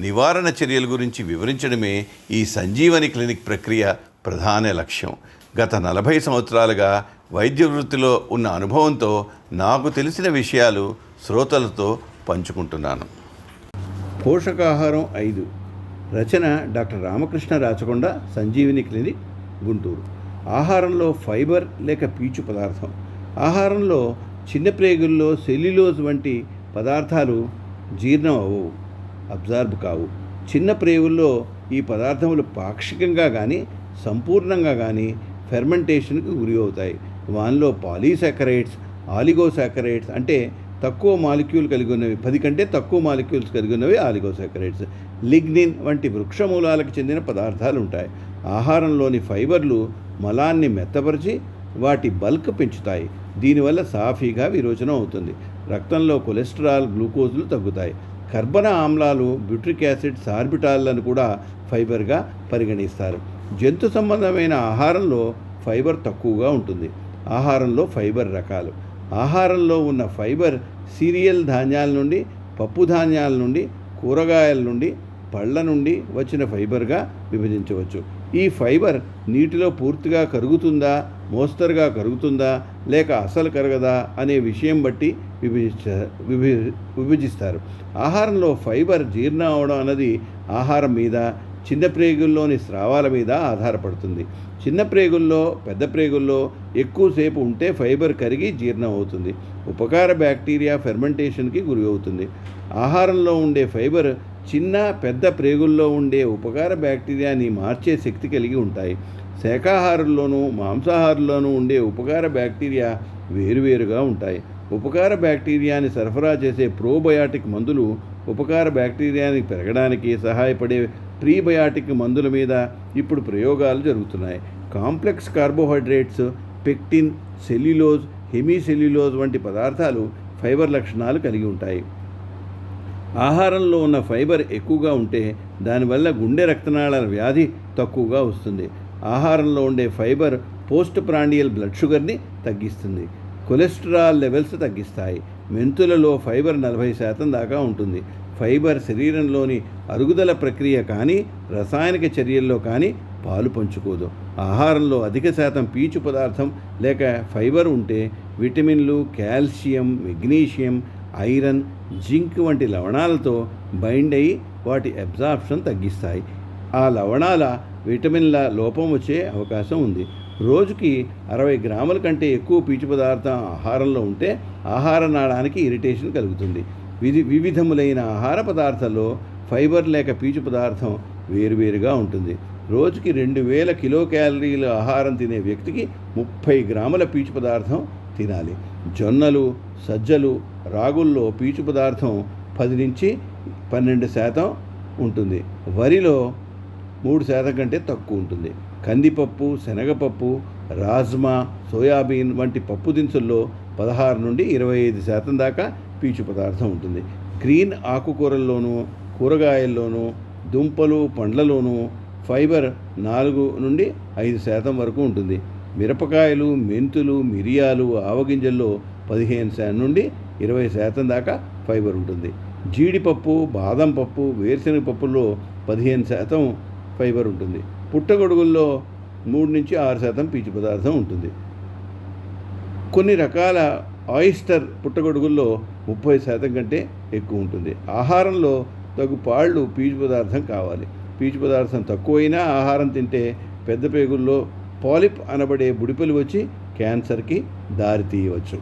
నివారణ చర్యల గురించి వివరించడమే ఈ సంజీవని క్లినిక్ ప్రక్రియ ప్రధాన లక్ష్యం. గత నలభై సంవత్సరాలుగా వైద్య వృత్తిలో ఉన్న అనుభవంతో నాకు తెలిసిన విషయాలు శ్రోతలతో పంచుకుంటున్నాను. పోషకాహారం ఐదు. రచన డాక్టర్ రామకృష్ణ రాచకొండ సంజీవిని క్లినిక్ గుంటూరు. ఆహారంలో ఫైబర్ లేక పీచు పదార్థం. ఆహారంలో చిన్న ప్రేగుల్లో సెల్యులోజ్ వంటి పదార్థాలు జీర్ణం అవ్వవు. అబ్జార్బ్ కావు. చిన్న ప్రేవుల్లో ఈ పదార్థములు పాక్షికంగా కానీ సంపూర్ణంగా కానీ ఫెర్మెంటేషన్కి గురి అవుతాయి. వానిలో పాలీసాకరైడ్స్ ఆలిగోసాకరైడ్స్ అంటే తక్కువ మాలిక్యూల్ కలిగి ఉన్నవి పది కంటే తక్కువ మాలిక్యూల్స్ కలిగి ఉన్నవి ఆలిగోసాకరైడ్స్ లిగ్నిన్ వంటి వృక్షమూలాలకు చెందిన పదార్థాలు ఉంటాయి. ఆహారంలోని ఫైబర్లు మలాన్ని మెత్తపరిచి వాటి బల్క్ పెంచుతాయి. దీనివల్ల సాఫీగా విరోచనం అవుతుంది. రక్తంలో కొలెస్ట్రాల్ గ్లూకోజులు తగ్గుతాయి. కర్బన ఆమ్లాలు బ్యూట్రిక్ యాసిడ్ సార్బిటాల్లను కూడా ఫైబర్గా పరిగణిస్తారు. జంతు సంబంధమైన ఆహారంలో ఫైబర్ తక్కువగా ఉంటుంది. ఆహారంలో ఫైబర్ రకాలు. ఆహారంలో ఉన్న ఫైబర్ సీరియల్ ధాన్యాల నుండి పప్పు ధాన్యాల నుండి కూరగాయల నుండి పళ్ళ నుండి వచ్చిన ఫైబర్గా విభజించవచ్చు. ఈ ఫైబర్ నీటిలో పూర్తిగా కరుగుతుందా? మోస్తరుగా కరుగుతుందా లేక అసలు కరగదా అనే విషయం బట్టి విభజి విభజిస్తారు. ఆహారంలో ఫైబర్ జీర్ణం అవడం అన్నది ఆహారం మీద చిన్న ప్రేగుల్లోని స్రావాల మీద ఆధారపడుతుంది. చిన్న ప్రేగుల్లో పెద్ద ప్రేగుల్లో ఎక్కువసేపు ఉంటే ఫైబర్ కరిగి జీర్ణం అవుతుంది. ఉపకార బ్యాక్టీరియా ఫెర్మెంటేషన్కి గురి అవుతుంది. ఆహారంలో ఉండే ఫైబర్ చిన్న పెద్ద ప్రేగుల్లో ఉండే ఉపకార బ్యాక్టీరియాని మార్చే శక్తి కలిగి ఉంటాయి. శాఖాహారుల్లోనూ మాంసాహారుల్లోనూ ఉండే ఉపకార బ్యాక్టీరియా వేరువేరుగా ఉంటాయి. ఉపకార బ్యాక్టీరియాని సరఫరా చేసే ప్రోబయాటిక్ మందులు ఉపకార బ్యాక్టీరియాని పెరగడానికి సహాయపడే ప్రీబయాటిక్ మందుల మీద ఇప్పుడు ప్రయోగాలు జరుగుతున్నాయి. Complex carbohydrates pectin cellulose hemicellulose వంటి పదార్థాలు ఫైబర్ లక్షణాలు కలిగి ఉంటాయి. ఆహారంలో ఉన్న ఫైబర్ ఎక్కువగా ఉంటే దానివల్ల గుండె రక్తనాళాల వ్యాధి తక్కువగా వస్తుంది. ఆహారంలో ఉండే ఫైబర్ పోస్ట్ ప్రాండియల్ బ్లడ్ షుగర్ని తగ్గిస్తుంది. కొలెస్ట్రాల్ లెవెల్స్ తగ్గిస్తాయి. మెంతులలో ఫైబర్ నలభై శాతం దాకా ఉంటుంది. ఫైబర్ శరీరంలోని అరుగుదల ప్రక్రియ కానీ రసాయనిక చర్యల్లో కానీ పాలు పంచుకోదు. ఆహారంలో అధిక శాతం పీచు పదార్థం లేక ఫైబర్ ఉంటే విటమిన్లు కాల్షియం మెగ్నీషియం ఐరన్ జింక్ వంటి లవణాలతో బైండ్ అయ్యి వాటి అబ్జార్ప్షన్ తగ్గిస్తాయి. ఆ లవణాల విటమిన్ల లోపం వచ్చే అవకాశం ఉంది. రోజుకి అరవై గ్రాముల కంటే ఎక్కువ పీచు పదార్థం ఆహారంలో ఉంటే ఆహార నాళానికి ఇరిటేషన్ కలుగుతుంది. విధి వివిధములైన ఆహార పదార్థాల్లో ఫైబర్ లేక పీచు పదార్థం వేరువేరుగా ఉంటుంది. రోజుకి రెండు వేల కిలో క్యాలరీల ఆహారం తినే వ్యక్తికి ముప్పై గ్రాముల పీచు పదార్థం తినాలి. జొన్నలు సజ్జలు రాగుల్లో పీచు పదార్థం పది నుంచి పన్నెండు శాతం ఉంటుంది. వరిలో మూడు శాతం కంటే తక్కువ ఉంటుంది. కందిపప్పు శనగపప్పు రాజ్మా సోయాబీన్ వంటి పప్పు దినుసుల్లో పదహారు నుండి ఇరవై ఐదు శాతం దాకా పీచు పదార్థం ఉంటుంది. గ్రీన్ ఆకుకూరల్లోనూ కూరగాయల్లోనూ దుంపలు పండ్లలోనూ ఫైబర్ నాలుగు నుండి ఐదు శాతం వరకు ఉంటుంది. మిరపకాయలు మెంతులు మిరియాలు ఆవగింజల్లో పదిహేను శాతం నుండి ఇరవై శాతం దాకా ఫైబర్ ఉంటుంది. జీడిపప్పు బాదం పప్పు వేరుశనగ పప్పుల్లో పదిహేను శాతం ఫైబర్ ఉంటుంది. పుట్టగొడుగుల్లో మూడు నుంచి ఆరు శాతం పీచు పదార్థం ఉంటుంది. కొన్ని రకాల ఆయిస్టర్ పుట్టగొడుగుల్లో ముప్పై శాతం కంటే ఎక్కువ ఉంటుంది. ఆహారంలో తగు పాళ్ళు పీచు పదార్థం కావాలి. పీచు పదార్థం తక్కువైనా ఆహారం తింటే పెద్ద పేగుల్లో పాలిప్ అనబడే బుడిపలు వచ్చి క్యాన్సర్కి దారితీయవచ్చు